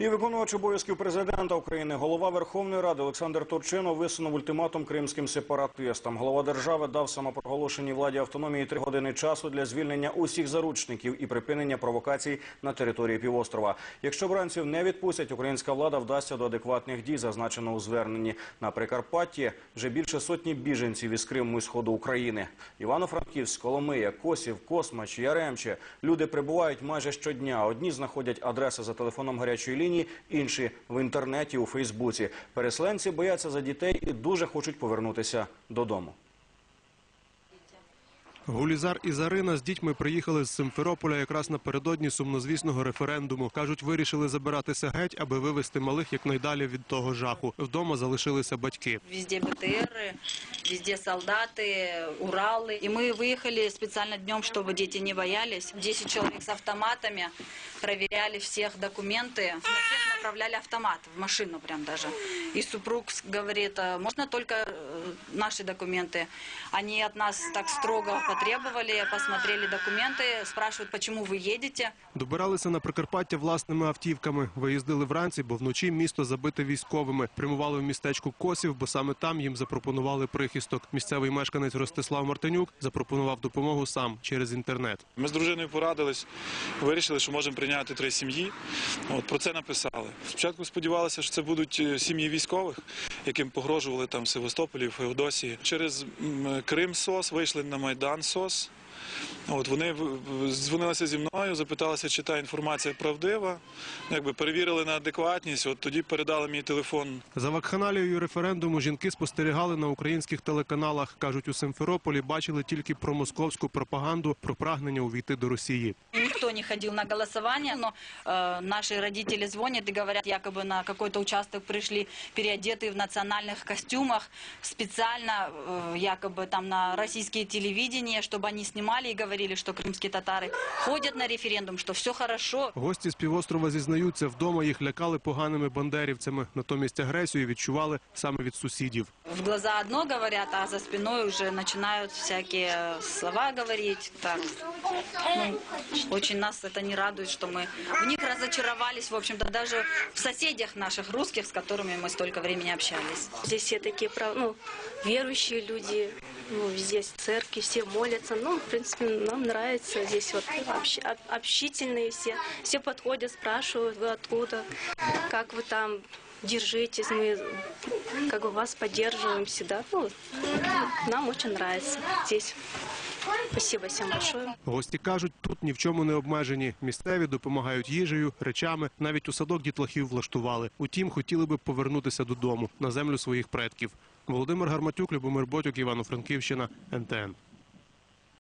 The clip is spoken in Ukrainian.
І виконувач обов'язків президента України, голова Верховної Ради Олександр Турчинов висунув ультиматум кримським сепаратистам. Голова держави дав самопроголошеній владі автономії три години часу для звільнення усіх заручників і припинення провокацій на території півострова. Якщо бранців не відпустять, українська влада вдасться до адекватних дій, зазначено у зверненні. На Прикарпатті вже більше сотні біженців із Криму і сходу України. Івано-Франківськ, Коломия, Косів, Космач, Яремче. Люди прибувають майже щодня. Одні знаходять адреси за телефоном гарячої лінії, інші в інтернеті у Фейсбуці. Переселенці бояться за дітей і дуже хочуть повернутися додому. Гулізар і Зарина з дітьми приїхали з Симферополя якраз напередодні сумнозвісного референдуму. Кажуть, вирішили забиратися геть, аби вивезти малих якнайдалі від того жаху. Вдома залишилися батьки. Везде БТРы, везде солдаты, Уралы. И мы выехали специально днем, чтобы дети не боялись. 10 человек с автоматами проверяли всех документы. На всех направляли автомат в машину прям даже. И супруг с- говорит, «А можно только э, наши документы. Они от нас так строго потребовали, посмотрели документы, спрашивают, почему вы едете. Добиралися на Прикарпаття власними автівками. Виїздили вранці, бо вночі місто забите військовими. Прямували в містечко Косів, бо саме там їм запропонували прихисток. Місцевий мешканець Ростислав Мартинюк запропонував допомогу сам через інтернет. Ми з дружиною порадились, вирішили, що можемо прийняти три сім'ї. От про це написали. Спочатку сподівалися, що це будуть е, сім'ї військових, яким погрожували там Севастополі, Феодосії. Через Крим СОС вийшли на Майдан СОС. От вони в- в- дзвонилися зі мною, запиталися, чи та інформація правдива. Якби перевірили на адекватність. От тоді передали мій телефон За вакханалією референдуму жінки спостерігали на українських телеканалах. кажуть, у Симферополі бачили тільки про московську пропаганду про прагнення увійти до Росії. Никто не ходил на голосование, но э, наши родители звонят и говорят, якобы на какой-то участок пришли переодетые в национальных костюмах, специально э, якобы там на российские телевидения, чтобы они снимали и говорили, что крымские татары ходят на референдум, что все хорошо. Гості з півострова зізнаються, вдома їх лякали поганими бандерівцями. Натомість агресію відчували саме від сусідів. В глаза одно говорят, а за спиной уже начинают всякие слова говорить. Так, ну, очень нас это не радует, что мы в них разочаровались, в общем-то, даже в соседях наших русских, с которыми мы столько времени общались. Здесь все такие прав- ну, верующие люди, ну, здесь церкви, все молятся. Ну, в принципе, нам нравится здесь вот общ- об- общительные все. Все подходят, спрашивают, вы откуда, как вы там держитесь, мы как бы вас поддерживаем всегда. Ну, нам очень нравится здесь. Спасибо всем большое. Гості кажуть, тут ні в чому не обмежені. Місцеві допомагають їжею, речами, навіть у садок дітлахів влаштували. Утім, хотіли би повернутися додому на землю своїх предків. Володимир Гарматюк, Любомир Ботюк, Івано-Франківщина, НТН.